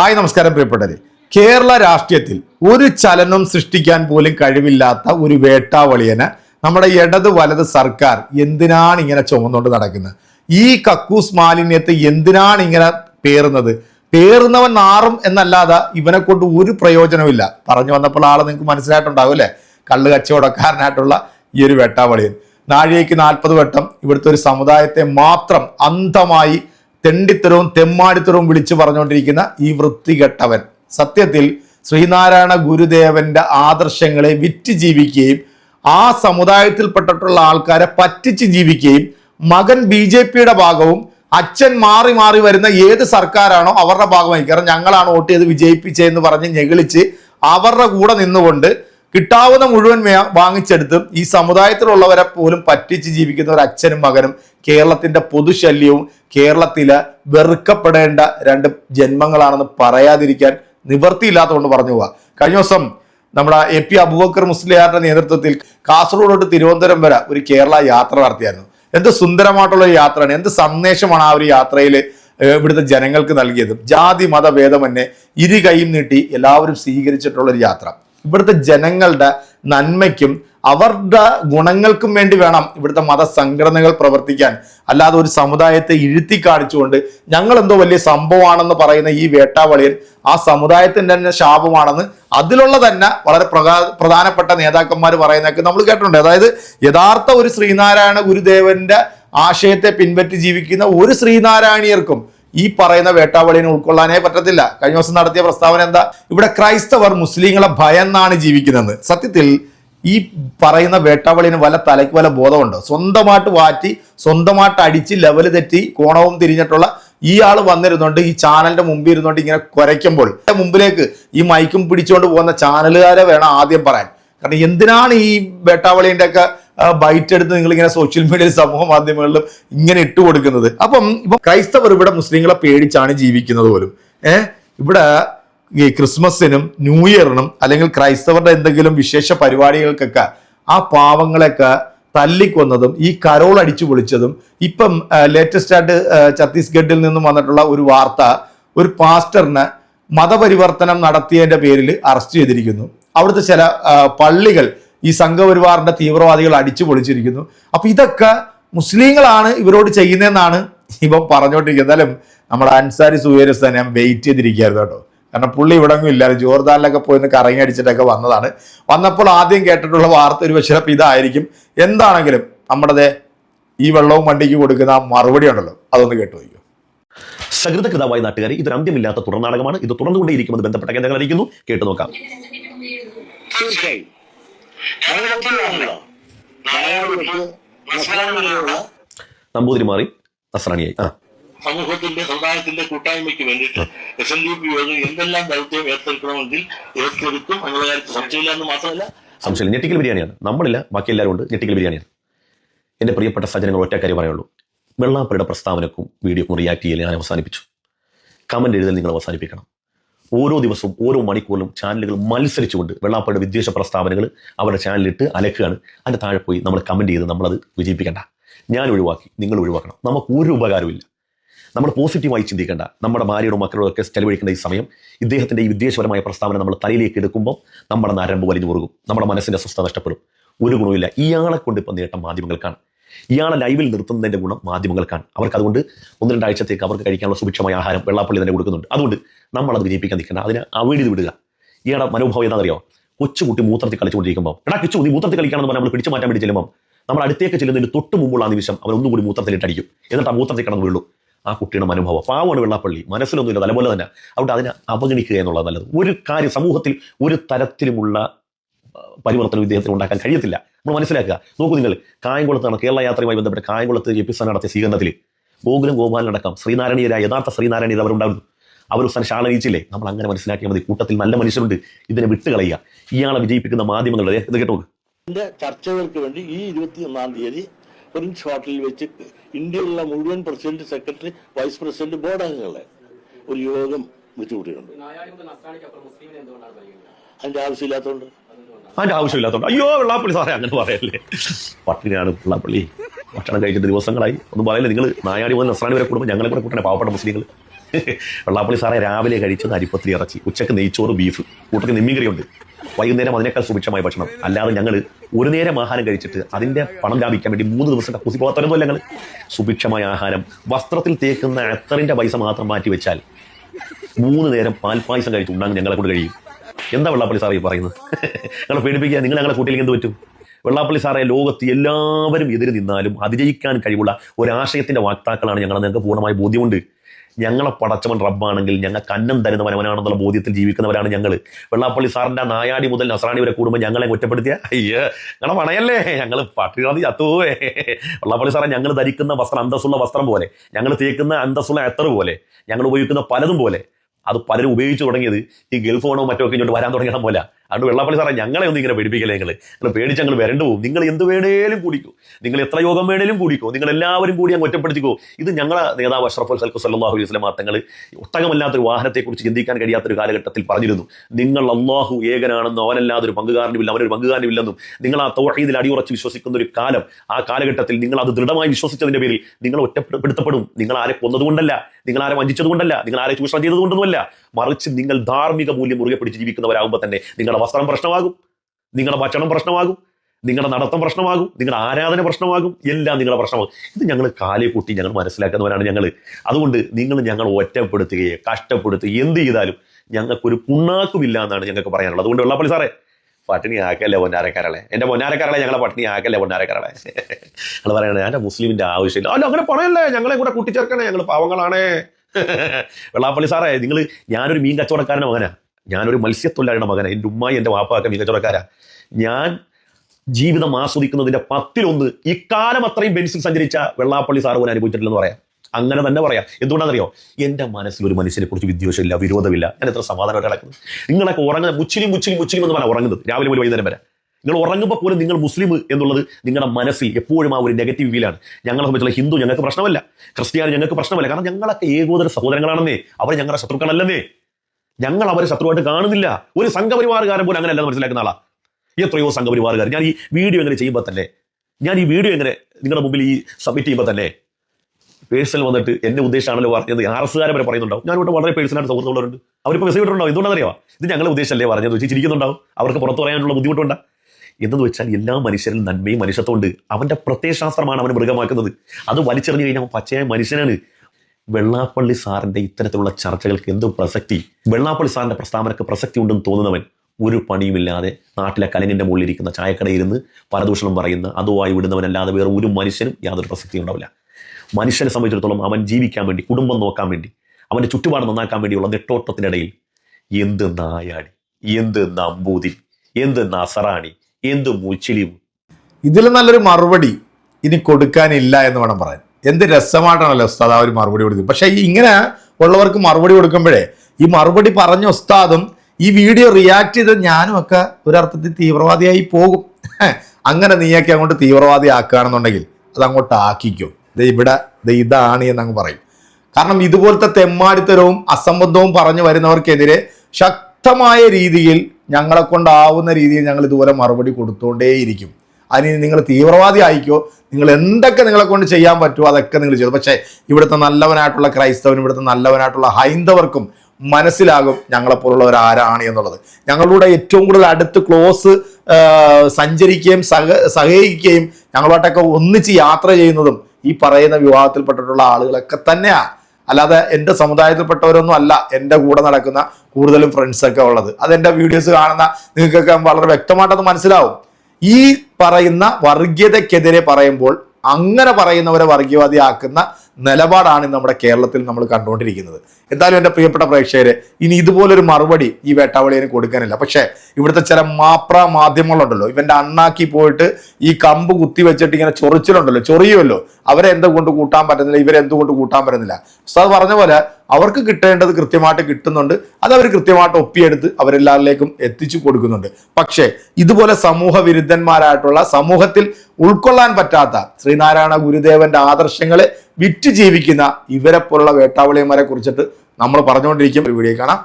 Hi നമസ്കാരം പ്രിയപ്പെട്ടവരെ. കേരള രാഷ്ട്രീയത്തിൽ ഒരു ചലനം സൃഷ്ടിക്കാൻ പോലും കഴിവില്ലാത്ത ഒരു വേട്ടാവളിയനെ നമ്മുടെ ഇടത് വലത് സർക്കാർ എന്തിനാണ് ഇങ്ങനെ ചുമന്നുകൊണ്ട് നടക്കുന്നത്? ഈ കക്കൂസ് മാലിന്യത്തെ എന്തിനാണ് ഇങ്ങനെ പേറുന്നത്? പേറുന്നവൻ നാറും എന്നല്ലാതെ ഇവനെ കൊണ്ട് ഒരു പ്രയോജനമില്ല പറഞ്ഞു വന്നപ്പോൾ ആളെ നിങ്ങൾക്ക് മനസ്സിലായിട്ടുണ്ടാവും അല്ലേ? കള്ള് കച്ചവടക്കാരനായിട്ടുള്ള ഈ ഒരു വെട്ടാവളിയൻ. നാഴികയ്ക്ക് നാൽപ്പത് വട്ടം ഇവിടുത്തെ ഒരു സമുദായത്തെ മാത്രം അന്ധമായി തെണ്ടിത്തരവും തെമ്മാടിത്തരവും വിളിച്ചു പറഞ്ഞുകൊണ്ടിരിക്കുന്ന ഈ വൃത്തികെട്ടവൻ. സത്യത്തിൽ ശ്രീനാരായണ ഗുരുദേവന്റെ ആദർശങ്ങളെ വിറ്റ് ജീവിക്കുകയും ആ സമുദായത്തിൽപ്പെട്ടിട്ടുള്ള ആൾക്കാരെ പറ്റിച്ച് ജീവിക്കുകയും മകൻ ബി ജെ പിയുടെ ഭാഗവും അച്ഛൻ മാറി മാറി വരുന്ന ഏത് സർക്കാരാണോ അവരുടെ ഭാഗമായി കാരണം ഞങ്ങളാണ് വോട്ട് ചെയ്ത് വിജയിപ്പിച്ചതെന്ന് പറഞ്ഞ് ഞെളിച്ച് അവരുടെ കൂടെ നിന്നുകൊണ്ട് കിട്ടാവുന്ന മുഴുവൻ വാങ്ങിച്ചെടുത്ത് ഈ സമുദായത്തിലുള്ളവരെ പോലും പറ്റിച്ച് ജീവിക്കുന്ന ഒരു അച്ഛനും മകനും കേരളത്തിന്റെ പൊതുശല്യവും കേരളത്തിലെ വെറുക്കപ്പെടേണ്ട രണ്ട് ജന്മങ്ങളാണെന്ന് പറയാതിരിക്കാൻ നിവൃത്തിയില്ലാത്തതുകൊണ്ട് പറഞ്ഞു പോവാ. കഴിഞ്ഞ ദിവസം നമ്മുടെ എ പി അബൂബക്കർ മുസ്ലിയാരുടെ നേതൃത്വത്തിൽ കാസർഗോഡ് തൊട്ട് തിരുവനന്തപുരം വരെ ഒരു കേരള യാത്ര നടത്തിയായിരുന്നു. എന്ത് സുന്ദരമായിട്ടുള്ള യാത്രയാണ് എന്ത് സന്ദേശമാണ് ആ ഒരു യാത്രയിൽ ഇവിടുത്തെ ജനങ്ങൾക്ക് നൽകിയത്. ജാതി മത ഭേദമന്യേ ഇരു കൈയും നീട്ടി എല്ലാവരും സ്വീകരിച്ചിട്ടുള്ള ഒരു യാത്ര. ഇവിടുത്തെ ജനങ്ങളുടെ നന്മയ്ക്കും അവരുടെ ഗുണങ്ങൾക്കും വേണ്ടി വേണം ഇവിടുത്തെ മതസംഘടനകൾ പ്രവർത്തിക്കാൻ. അല്ലാതെ ഒരു സമുദായത്തെ ഇഴുത്തി കാണിച്ചുകൊണ്ട് ഞങ്ങൾ എന്തോ വലിയ സംഭവമാണെന്ന് പറയുന്ന ഈ വേട്ടാവളിയൻ ആ സമുദായത്തിന്റെ തന്നെ ശാപമാണെന്ന് അതിലുള്ള തന്നെ വളരെ പ്രധാനപ്പെട്ട നേതാക്കന്മാർ പറയുന്നതൊക്കെ നമ്മൾ കേട്ടിട്ടുണ്ട്. അതായത് യഥാർത്ഥ ഒരു ശ്രീനാരായണ ഗുരുദേവന്റെ ആശയത്തെ പിൻപറ്റി ജീവിക്കുന്ന ഒരു ശ്രീനാരായണീയർക്കും ഈ പറയുന്ന വേട്ടാവളിനെ ഉൾക്കൊള്ളാനേ പറ്റത്തില്ല. കഴിഞ്ഞ ദിവസം നടത്തിയ പ്രസ്താവന എന്താ? ഇവിടെ ക്രൈസ്തവർ മുസ്ലിങ്ങളെ ഭയന്നാണ് ജീവിക്കുന്നത്. സത്യത്തിൽ ഈ പറയുന്ന വേട്ടാവളിന് വല തലയ്ക്ക് വല്ല ബോധമുണ്ടോ? സ്വന്തമായിട്ട് വാറ്റി സ്വന്തമായിട്ട് അടിച്ച് ലെവൽ തെറ്റി കോണവും തിരിഞ്ഞിട്ടുള്ള ഈ ആൾ വന്നിരുന്നുണ്ട് ഈ ചാനലിന്റെ മുമ്പിൽ ഇരുന്നുകൊണ്ട് ഇങ്ങനെ കുരയ്ക്കുമ്പോൾ മുമ്പിലേക്ക് ഈ മൈക്കും പിടിച്ചുകൊണ്ട് പോകുന്ന ചാനലുകാരെ വേണം ആദ്യം പറയാൻ. കാരണം എന്തിനാണ് ഈ വേട്ടാവളിന്റെ ഒക്കെ ബൈറ്റ് എടുത്ത് നിങ്ങൾ ഇങ്ങനെ സോഷ്യൽ മീഡിയയിൽ സമൂഹ മാധ്യമങ്ങളിലും ഇങ്ങനെ ഇട്ട് കൊടുക്കുന്നത്. അപ്പം ഇപ്പൊ ക്രൈസ്തവർ ഇവിടെ മുസ്ലിങ്ങളെ പേടിച്ചാണ് ജീവിക്കുന്നത് പോലും. ഏഹ് ഇവിടെ ഈ ക്രിസ്മസിനും ന്യൂ ഇയറിനും അല്ലെങ്കിൽ ക്രൈസ്തവരുടെ എന്തെങ്കിലും വിശേഷ പരിപാടികൾക്കൊക്കെ ആ പാവങ്ങളെയൊക്കെ തല്ലിക്കൊന്നതും ഈ കരോൾ അടിച്ചു പൊളിച്ചതും ഇപ്പം ലേറ്റസ്റ്റ് ആയിട്ട് ഛത്തീസ്ഗഡിൽ നിന്നും വന്നിട്ടുള്ള ഒരു വാർത്ത ഒരു പാസ്റ്ററിനെ മതപരിവർത്തനം നടത്തിയതിന്റെ പേരിൽ അറസ്റ്റ് ചെയ്തിരിക്കുന്നു. അവിടുത്തെ ചില പള്ളികൾ ഈ സംഘപരിവാറിന്റെ തീവ്രവാദികൾ അടിച്ചു പൊളിച്ചിരിക്കുന്നു. അപ്പൊ ഇതൊക്കെ മുസ്ലിങ്ങളാണ് ഇവരോട് ചെയ്യുന്നതെന്നാണ് ഇവൻ പറഞ്ഞുകൊണ്ടിരിക്കുന്നത് എന്നാലും നമ്മുടെ അൻസാരി സുവേരസ് തന്നെ ഞാൻ വെയിറ്റ് ചെയ്തിരിക്കുകയായിരുന്നു കേട്ടോ. കാരണം പുള്ളി ഇവിടെങ്ങും ഇല്ല. ജോർദാനിലൊക്കെ പോയി നിന്ന് കറങ്ങി അടിച്ചിട്ടൊക്കെ വന്നതാണ്. വന്നപ്പോൾ ആദ്യം കേട്ടിട്ടുള്ള വാർത്ത ഒരു പക്ഷേ ഇപ്പം ഇതായിരിക്കും. എന്താണെങ്കിലും നമ്മുടെ ഈ വെള്ളവും വണ്ടിക്ക് കൊടുക്കുന്ന ആ മറുപടി ഉണ്ടല്ലോ അതൊന്ന് കേട്ടു വയ്ക്കും സകൃതകൃതമായ നാട്ടുകാരെ ഇതൊരു അന്ത്യമില്ലാത്ത തുടർനാടകമാണ് ഇത് തുടർന്നുകൊണ്ടേയിരിക്കുമെന്ന് ബന്ധപ്പെട്ട കേന്ദ്രങ്ങൾ അറിയിക്കുന്നു. കേട്ടു നോക്കാം. തീർച്ചയായും. നമ്പൂതിരി മാറി നസ്രാണിയായി. ആ. സമൂഹത്തിന്റെ സമുദായത്തിന്റെ കൂട്ടായ്മയ്ക്ക് വേണ്ടിയിട്ട് എസ് എൻ ഡി പി യോഗം എന്തെല്ലാം ദൗത്യം ഏറ്റെടുക്കണമെങ്കിൽ ഏറ്റെടുക്കും എന്നുള്ള കാര്യത്തിൽ സംശയമില്ല എന്ന് മാത്രമല്ല സംശയമില്ല. ഞെട്ടിക്കൽ ബിരിയാണിയാണ്. നമ്മളില്ല ബാക്കി എല്ലാവരും ഉണ്ട്. ഞെട്ടിക്കൽ ബിരിയാണിയാണ്. എന്റെ പ്രിയപ്പെട്ട സജ്ജനങ്ങൾ ഒറ്റ കാര്യം പറയുള്ളൂ. വെള്ളാപ്പയുടെ പ്രസ്താവനക്കും വീഡിയോക്കും റിയാക്ട് ചെയ്യൽ ഞാൻ അവസാനിപ്പിച്ചു. കമന്റ് എഴുതൽ നിങ്ങൾ അവസാനിപ്പിക്കണം. ഓരോ ദിവസവും ഓരോ മണിക്കൂറിലും ചാനലുകൾ മത്സരിച്ചുകൊണ്ട് വെള്ളാപ്പയുടെ വിദ്വേഷ പ്രസ്താവനകൾ അവരുടെ ചാനലിലിട്ട് അലക്കുകയാണ്. അതിന്റെ താഴെ പോയി നമ്മൾ കമന്റ് ചെയ്ത് നമ്മളത് വിജയിപ്പിക്കേണ്ട. ഞാൻ ഒഴിവാക്കി നിങ്ങൾ ഒഴിവാക്കണം. നമുക്ക് ഒരു ഉപകാരമില്ല നമ്മൾ പോസിറ്റീവായി ചിന്തിക്കേണ്ട. നമ്മുടെ ഭാര്യയുടെ മക്കളോടൊക്കെ ചെലവഴിക്കേണ്ട ഈ സമയം ഇദ്ദേഹത്തിന്റെ ഈ വിദ്വേഷപരമായ പ്രസ്താവന നമ്മൾ തലയിലേക്ക് എടുക്കുമ്പോൾ നമ്മുടെ നരമ്പ് വലിഞ്ഞു മുറുകും. നമ്മുടെ മനസ്സിന്റെ സ്വസ്ഥത നഷ്ടപ്പെടും. ഒരു ഗുണമില്ല ഇയാളെ കൊണ്ട് ഇപ്പം നേട്ടം മാധ്യമങ്ങൾക്കാണ്. ഇയാളെ ലൈവിൽ നിർത്തുന്നതിന്റെ ഗുണം മാധ്യമങ്ങൾക്കാണ് അവർക്ക് അതുകൊണ്ട് ഒന്ന് രണ്ടാഴ്ചത്തേക്ക് അവർക്ക് കഴിക്കാനുള്ള സുഭിക്ഷമായ ആഹാരം വെള്ളാപ്പള്ളി തന്നെ കൊടുക്കുന്നുണ്ട്. അതുകൊണ്ട് നമ്മൾ അത് വിജയിപ്പിക്കാൻ നിൽക്കേണ്ട. അതിനെ അവൈഡ് ചെയ്ത് വിടുക. ഇയാളുടെ മനോഭാവം എന്താണെന്നറിയോ കൊച്ചുകുട്ടി മൂത്രത്തിൽ കളിച്ചുകൊണ്ടിരിക്കുമ്പോൾ എടാ കിച്ചു നീ മൂത്രത്തിൽ കളിക്കാണെന്ന് പറഞ്ഞാൽ നമ്മൾ പിടിച്ചു മാറ്റാൻ വേണ്ടി ചെല്ലുമ്പോൾ നമ്മൾ അടുത്തേക്ക് ചെല്ലുന്നതിന് തൊട്ട് മുമ്പുള്ള ആ നിമിഷം അവൻ ഒന്നുകൂടി മൂത്രത്തിലിട്ടടിക്കും. എന്നിട്ട് ആ മൂത്രത്തിൽ കിടന്ന് വീഴുള്ളൂ. ആ കുട്ടിയുടെ മനോഭാവം. പാവമാണ് വെള്ളാപ്പള്ളി. മനസ്സിലൊന്നുമില്ല. തലപോലെ തന്നെ അതുകൊണ്ട് അതിനെ അവഗണിക്കുക എന്നുള്ളത് നല്ലത്. ഒരു കാര്യം സമൂഹത്തിൽ ഒരു തരത്തിലുമുള്ള പരിവർത്തനം ഇദ്ദേഹത്തിന് ഉണ്ടാക്കാൻ കഴിയത്തില്ല. നമ്മൾ മനസ്സിലാക്കുക. നോക്കൂ നിങ്ങൾ കായംകുളത്താണ് കേരള യാത്രയുമായി ബന്ധപ്പെട്ട് കായംകുളത്ത് എ പി സാർ നടത്തിയ സ്വീകരണത്തിൽ ഗോകുലം ഗോപാലനടക്കം ശ്രീനാരായണീയരായ യഥാർത്ഥ ശ്രീനാരായണീയർ അവരുണ്ടായിരുന്നു. അവർ ഉസ്താൻ ശാളനയിച്ചില്ലേ നമ്മൾ അങ്ങനെ മനസ്സിലാക്കിയാൽ മതി. കൂട്ടത്തിൽ നല്ല മനുഷ്യരുണ്ട്. ഇതിനെ വിട്ടുകളയുക. ഇയാളെ വിജയിപ്പിക്കുന്ന മാധ്യമങ്ങളുടെ ഇത് കേട്ടോ ഇതിന്റെ ചർച്ചകൾക്ക് വേണ്ടി ഈ ഇരുപത്തി ഒന്നാം തീയതി പ്രിൻസ് ഹോട്ടലിൽ വെച്ച് ഇന്ത്യയിലുള്ള മുഴുവൻ president secretary vice president board അംഗങ്ങളെ ഒരു യോഗം വിളിച്ചുകൂടിയുണ്ട് അതിന്റെ ആവശ്യമില്ലാത്തതുകൊണ്ട്. അതിന്റെ ആവശ്യമില്ലാത്തതുകൊണ്ട്. അയ്യോ വെള്ളാപ്പള്ളി സാറേ അങ്ങനെ പറയല്ലേ. പട്ടിണിയാണ് വെള്ളാപ്പള്ളി. ഭക്ഷണം കഴിച്ചിട്ട് ദിവസങ്ങളായി. ഒന്നും പറയില്ല നിങ്ങൾ? നായാടി മുതൽ നസ്രാണി വരെ കൂടുമ്പോൾ ഞങ്ങളെ കൂടെ കൂട്ടണേ പാവപ്പെട്ട മുസ്ലിങ്ങൾ വെള്ളാപ്പള്ളി സാറേ രാവിലെ കഴിച്ചത് അരിപ്പത്തിരി ഇറച്ചി ഉച്ചയ്ക്ക് നെയ്ച്ചോറ് ബീഫ് കൂട്ടത്തിൽ നിമ്മിങ്കറിയുണ്ട് വൈകുന്നേരം അതിനേക്കാൾ സുഭിക്ഷമായ ഭക്ഷണം. അല്ലാതെ ഞങ്ങൾ ഒരു നേരം ആഹാരം കഴിച്ചിട്ട് അതിന്റെ പണം ലാഭിക്കാൻ വേണ്ടി മൂന്ന് ദിവസം കക്കൂസി പോകാത്തവരൊന്നുമല്ല ഞങ്ങൾ സുഭിക്ഷമായ ആഹാരം. വസ്ത്രത്തിൽ തേക്കുന്ന അത്തറിന്റെ പൈസ മാത്രം മാറ്റി വെച്ചാൽ മൂന്ന് നേരം പാൽപ്പായസം കഴിച്ച് ഉണ്ണാൻ ഞങ്ങളെ കൊണ്ട് കഴിയും. എന്താ വെള്ളാപ്പള്ളി സാറേ പറയുന്നത്? ഞങ്ങളെ പേടിപ്പിക്കുക നിങ്ങൾ ഞങ്ങളെ കൂട്ടിയിലേക്ക് എന്ത് പറ്റും? വെള്ളാപ്പള്ളി സാറേ ലോകത്ത് എല്ലാവരും എതിര് നിന്നാലും അതിജയിക്കാൻ കഴിവുള്ള ഒരാശയത്തിന്റെ വാക്താക്കളാണ് ഞങ്ങളെ നിങ്ങൾക്ക് പൂർണമായ ബോധ്യമുണ്ട്. ഞങ്ങളെ പടച്ചവൻ റബ്ബാണെങ്കിൽ ഞങ്ങൾക്ക് അന്നം തരുന്നവനവനാണെന്നുള്ള ബോധ്യത്തിൽ ജീവിക്കുന്നവരാണ് ഞങ്ങൾ വെള്ളാപ്പള്ളി സാറിന്റെ നായാടി മുതൽ നസറാണി വരെ കൂടുമ്പോൾ ഞങ്ങളെ കുറ്റപ്പെടുത്തിയ അയ്യോ ഞങ്ങളെ പണയല്ലേ? ഞങ്ങൾ പട്ടികളി ചത്തുപോവേ. വെള്ളാപ്പള്ളി സാറേ ഞങ്ങൾ ധരിക്കുന്ന വസ്ത്രം അന്തസ്സുള്ള വസ്ത്രം പോലെ. ഞങ്ങൾ തേക്കുന്ന അന്തസ്സുള്ള എത്ര പോലെ. ഞങ്ങൾ ഉപയോഗിക്കുന്ന പലതും പോലെ. അത് പലരും ഉപയോഗിച്ച് തുടങ്ങിയത് ഈ ഗൾഫ് ഓണോ മറ്റോ ഒക്കെ ഇങ്ങോട്ട് വരാൻ തുടങ്ങിയ പോലെ അതുകൊണ്ട് വെള്ളാപ്പള്ളി സാറേ ഞങ്ങളെ ഒന്നും ഇങ്ങനെ പേടിപ്പിക്കല്ലേ നിങ്ങൾ നിങ്ങൾ പേടിച്ച് ഞങ്ങൾ വരണ്ടു പോകും നിങ്ങൾ എന്ത് വേണേലും കൂടിക്കോ. നിങ്ങൾ എത്ര യോഗം വേണേലും കൂടിക്കോ. നിങ്ങൾ എല്ലാവരും കൂടി അങ്ങ് ഒറ്റപ്പെടുത്തിക്കോ. ഇത് ഞങ്ങളെ നേതാവ് അഷ്റഫ് അൽ സൽക്കു സല്ലാഹു അലൈഹി സ്വലം തങ്ങൾ ഒട്ടകമല്ലാത്തൊരു വാഹനത്തെക്കുറിച്ച് ചിന്തിക്കാൻ കഴിയാത്തൊരു കാലഘട്ടത്തിൽ പറഞ്ഞിരുന്നു. നിങ്ങൾ അള്ളാഹു ഏകനാണെന്നും അവനല്ലാതെ ഒരു പങ്കുകാരനുമില്ല അവനൊരു പങ്കുകാരനുമില്ലെന്നും നിങ്ങൾ ആ തൗഹീദിൽ അടിയുറച്ച് വിശ്വസിക്കുന്ന ഒരു കാലം ആ കാലഘട്ടത്തിൽ നിങ്ങൾ അത് ദൃഢമായി വിശ്വസിച്ചതിന്റെ പേരിൽ നിങ്ങൾ ഒറ്റപ്പെടുത്തപ്പെടും. നിങ്ങൾ ആരെ കൊന്നതുകൊണ്ടല്ല നിങ്ങൾ ആരെ വഞ്ചിച്ചതുകൊണ്ടല്ല നിങ്ങൾ ആരെ ചൂഷണം ചെയ്തതുകൊണ്ടൊന്നുമല്ല. മറിച്ച് നിങ്ങൾ ധാർമ്മിക മൂല്യം മുറുകെ പിടിച്ച് ജീവിക്കുന്നവരാകുമ്പോൾ തന്നെ നിങ്ങളുടെ വസ്ത്രം പ്രശ്നമാകും. നിങ്ങളുടെ ഭക്ഷണം പ്രശ്നമാകും. നിങ്ങളുടെ നടത്തം പ്രശ്നമാകും. നിങ്ങളുടെ ആരാധന പ്രശ്നമാകും. എല്ലാം നിങ്ങളുടെ പ്രശ്നമാകും. ഇത് ഞങ്ങൾ കാലെ കൂട്ടി ഞങ്ങൾ മനസ്സിലാക്കുന്നവരാണ് ഞങ്ങൾ അതുകൊണ്ട് നിങ്ങൾ ഞങ്ങൾ ഒറ്റപ്പെടുത്തുകയെ കഷ്ടപ്പെടുത്തുക എന്ത് ചെയ്താലും ഞങ്ങൾക്കൊരു പുണ്ണാക്കുമില്ല എന്നാണ് ഞങ്ങൾക്ക് പറയാനുള്ളത്. അതുകൊണ്ട് വെള്ളപ്പള്ളി സാറേ പട്ടിണി ആക്കല്ലേ പൊന്നാരക്കാരളെ? എന്റെ പൊന്നാരക്കാരളെ ഞങ്ങളെ പട്ടിണി ആക്കല്ലേ പൊന്നാരക്കാരളെ? ഞങ്ങൾ പറയണേ എന്റെ മുസ്ലിമിന്റെ ആവശ്യമില്ല? അല്ല അങ്ങനെ പറയല്ലേ. ഞങ്ങളെ കൂടെ കൂട്ടിച്ചേർക്കണേ. ഞങ്ങൾ പാവങ്ങളാണേ. വെള്ളാപ്പള്ളി സാറേ നിങ്ങൾ ഞാനൊരു മീൻ കച്ചവടക്കാരന്റെ മകനാ. ഞാനൊരു മത്സ്യത്തൊഴിലാളിയുടെ മകനാണ് എന്റെ ഉമ്മായി എന്റെ വാപ്പാക്ക മീൻ കച്ചവടക്കാരാ. ഞാൻ ജീവിതം ആസ്വദിക്കുന്നതിന്റെ പത്തിലൊന്ന് ഇക്കാലം അത്രയും ബെൻസിൽ സഞ്ചരിച്ച വെള്ളാപ്പള്ളി സാറ് പോലും അനുഭവിച്ചിട്ടില്ലെന്ന് പറയാം. അങ്ങനെ തന്നെ പറയാം. എന്തുകൊണ്ടാണെന്നറിയോ? എന്റെ മനസ്സിൽ ഒരു മനുഷ്യനെ കുറിച്ച് വിദ്വേഷമില്ല വിരോധമില്ല. ഞാൻ എത്ര സമാധാനമായിട്ട് കിടക്കുന്നത് നിങ്ങളൊക്കെ ഉറങ്ങുന്നത് മുച്ചിലും മുച്ചിലും മുച്ചിലും എന്ന് പറഞ്ഞാൽ ഉറങ്ങുന്നത്. രാവിലെ മുതൽ വൈകുന്നേരം വരെ. നിങ്ങൾ ഉറങ്ങുമ്പോൾ പോലും നിങ്ങൾ മുസ്ലിം എന്നുള്ളത് നിങ്ങളുടെ മനസ്സിൽ എപ്പോഴും ആ ഒരു നെഗറ്റീവ് ഫീലാണ് ഞങ്ങളെ സംബന്ധിച്ചുള്ള ഹിന്ദു ഞങ്ങൾക്ക് പ്രശ്നമല്ല. ക്രിസ്ത്യാനി ഞങ്ങൾക്ക് പ്രശ്നമല്ല. കാരണം ഞങ്ങളൊക്കെ ഏകോദര സഹോദരങ്ങളാണെന്നേ. അവർ ഞങ്ങളുടെ ശത്രുക്കളല്ലെന്നേ. ഞങ്ങൾ അവരെ ശത്രുവായിട്ട് കാണുന്നില്ല. ഒരു സംഘപരിവാറുകാരൻ പോലും അങ്ങനെയല്ല മനസ്സിലാക്കുന്ന ആളാ. എത്രയോ സംഘപരിവാറുകാർ ഞാൻ ഈ വീഡിയോ എങ്ങനെ ചെയ്യുമ്പോൾ തന്നെ ഞാൻ ഈ വീഡിയോ എങ്ങനെ നിങ്ങളുടെ മുമ്പിൽ ഈ സബ്മിറ്റ് ചെയ്യുമ്പോൾ തന്നെ പേഴ്സണൽ വന്നിട്ട് എന്റെ ഉദ്ദേശമാണല്ലോ പറഞ്ഞത്. ആർ എസ്സുകാരെ വരെ പറയുന്നുണ്ടാവും. ഞാൻ ഇവിടെ വളരെ പേഴ്സണായിട്ട് സൗഹൃദമുള്ളവരുണ്ട് അവരിപ്പോൾ മെസ്സേജ് ഇട്ടുണ്ടാവും അറിയാം ഇത് ഞങ്ങളുടെ ഉദ്ദേശമല്ലേ പറഞ്ഞത്? ചിരിക്കുന്നുണ്ടാവും. അവർക്ക് പുറത്തു പറയാനുള്ള ബുദ്ധിമുട്ടുണ്ട്? എന്തെന്ന് വെച്ചാൽ എല്ലാ മനുഷ്യരിലും നന്മയും മനുഷ്യത്വമുണ്ട് അവന്റെ പ്രത്യയശാസ്ത്രമാണ് അവനെ മൃഗമാക്കുന്നത്. അത് വലിച്ചെറിഞ്ഞു കഴിഞ്ഞാൽ പച്ചയായ മനുഷ്യനാണ്. വെള്ളാപ്പള്ളി സാറിന്റെ ഇത്തരത്തിലുള്ള ചർച്ചകൾക്ക് എന്ത് പ്രസക്തി? വെള്ളാപ്പള്ളി സാറിന്റെ പ്രസ്താവനക്ക് പ്രസക്തി ഉണ്ടെന്ന് തോന്നുന്നവൻ ഒരു പണിയുമില്ലാതെ നാട്ടിലെ കലങ്ങിന്റെ മുകളിൽ ഇരിക്കുന്ന ചായക്കടയിരുന്ന് പരദൂഷണം പറയുന്ന അതുമായി വിടുന്നവനല്ലാതെ വേറെ ഒരു മനുഷ്യനും യാതൊരു പ്രസക്തി ഉണ്ടാവില്ല. മനുഷ്യനെ സംബന്ധിച്ചിടത്തോളം അവൻ ജീവിക്കാൻ വേണ്ടി കുടുംബം നോക്കാൻ വേണ്ടി അവന്റെ ചുറ്റുപാട് നന്നാക്കാൻ വേണ്ടിയുള്ള നെട്ടോട്ടത്തിനിടയിൽ എന്ത് നായാടി എന്ത് നമ്പൂതിരി എന്ത് നസറാണി എന്ത് മുച്ചിലിവ് ഇതിൽ നല്ലൊരു മറുപടി ഇനി കൊടുക്കാനില്ല എന്ന് വേണം പറയാൻ. എന്ത് രസമായിട്ടാണല്ലോ ഉസ്താദ് ആ ഒരു മറുപടി കൊടുക്കുന്നത്. പക്ഷേ ഇങ്ങനെ ഉള്ളവർക്ക് മറുപടി കൊടുക്കുമ്പോഴേ ഈ മറുപടി പറഞ്ഞ ഉസ്താദും ഈ വീഡിയോ റിയാക്ട് ചെയ്ത ഞാനും ഒക്കെ ഒരർത്ഥത്തിൽ തീവ്രവാദിയായി പോകും. അങ്ങനെ നീയൊക്കെ അങ്ങോട്ട് തീവ്രവാദി ആക്കുകയാണെന്നുണ്ടെങ്കിൽ അത് അങ്ങോട്ട് ആക്കിക്കോ. ദേ ഇവിടെ ഇത് ഇതാണ് എന്നങ്ങ് പറയും. കാരണം ഇതുപോലത്തെ തെമ്മാടിത്തരവും അസംബന്ധവും പറഞ്ഞു വരുന്നവർക്കെതിരെ ശക്തമായ രീതിയിൽ ഞങ്ങളെ കൊണ്ടാവുന്ന രീതിയിൽ ഞങ്ങൾ ഇതുപോലെ മറുപടി കൊടുത്തുകൊണ്ടേയിരിക്കും അതിന് നിങ്ങൾ തീവ്രവാദി ആയിക്കോ നിങ്ങൾ എന്തൊക്കെ നിങ്ങളെ കൊണ്ട് ചെയ്യാൻ പറ്റുമോ അതൊക്കെ നിങ്ങൾ ചെയ്തു. പക്ഷേ ഇവിടുത്തെ നല്ലവനായിട്ടുള്ള ക്രൈസ്തവനും ഇവിടുത്തെ നല്ലവനായിട്ടുള്ള ഹൈന്ദവർക്കും മനസ്സിലാകും ഞങ്ങളെപ്പോലുള്ളവർ ആരാണ് എന്നുള്ളത്. ഞങ്ങളുടെ ഏറ്റവും കൂടുതൽ അടുത്ത് ക്ലോസ് സഞ്ചരിക്കുകയും സഹ സഹകരിക്കുകയും ഞങ്ങളുമായിട്ടൊക്കെ ഒന്നിച്ച് യാത്ര ചെയ്യുന്നതും ഈ പറയുന്ന വിവാഹത്തിൽപ്പെട്ടിട്ടുള്ള ആളുകളൊക്കെ തന്നെയാണ് അല്ലാതെ എന്റെ സമുദായത്തിൽപ്പെട്ടവരൊന്നും അല്ല എന്റെ കൂടെ നടക്കുന്ന കൂടുതലും ഫ്രണ്ട്സൊക്കെ ഉള്ളത്. അതെന്റെ വീഡിയോസ് കാണുന്ന നിങ്ങൾക്കൊക്കെ വളരെ വ്യക്തമായിട്ടത് മനസ്സിലാവും. ഈ പറയുന്ന വർഗീയതയ്ക്കെതിരെ പറയുമ്പോൾ അങ്ങനെ പറയുന്നവരെ വർഗീയവാദിയാക്കുന്ന നിലപാടാണ് നമ്മുടെ കേരളത്തിൽ നമ്മൾ കണ്ടുകൊണ്ടിരിക്കുന്നത്. എന്തായാലും എന്റെ പ്രിയപ്പെട്ട പ്രേക്ഷകരെ ഇനി ഇതുപോലൊരു മറുപടി ഈ വേട്ടാവളിയന് കൊടുക്കാനില്ല. പക്ഷേ ഇവിടുത്തെ ചില മാപ്ര മാധ്യമങ്ങളുണ്ടല്ലോ ഇവന്റെ അണ്ണാക്കി പോയിട്ട് ഈ കമ്പ് കുത്തി വെച്ചിട്ട് ഇങ്ങനെ ചൊറിച്ചിലുണ്ടല്ലോ ചൊറിയുമല്ലോ. അവരെ എന്തുകൊണ്ട് കൂട്ടാൻ പറ്റുന്നില്ല ഇവരെന്തുകൊണ്ട് കൂട്ടാൻ പറ്റുന്നില്ല? ഉസ്താദ് പറഞ്ഞ പോലെ അവർക്ക് കിട്ടേണ്ടത് കൃത്യമായിട്ട് കിട്ടുന്നുണ്ട്. അത് അവർ കൃത്യമായിട്ട് ഒപ്പിയെടുത്ത് അവരെല്ലാവരിലേക്കും എത്തിച്ചു കൊടുക്കുന്നുണ്ട്. പക്ഷേ ഇതുപോലെ സമൂഹ വിരുദ്ധന്മാരായിട്ടുള്ള സമൂഹത്തിൽ ഉൾക്കൊള്ളാൻ പറ്റാത്ത ശ്രീനാരായണ ഗുരുദേവന്റെ ആദർശങ്ങളെ വിറ്റ് ജീവിക്കുന്ന ഇവരെ പോലുള്ള വേട്ടാവളിയന്മാരെ കുറിച്ചിട്ട് നമ്മൾ പറഞ്ഞുകൊണ്ടിരിക്കും. ഒരു വീഡിയോ കാണാം.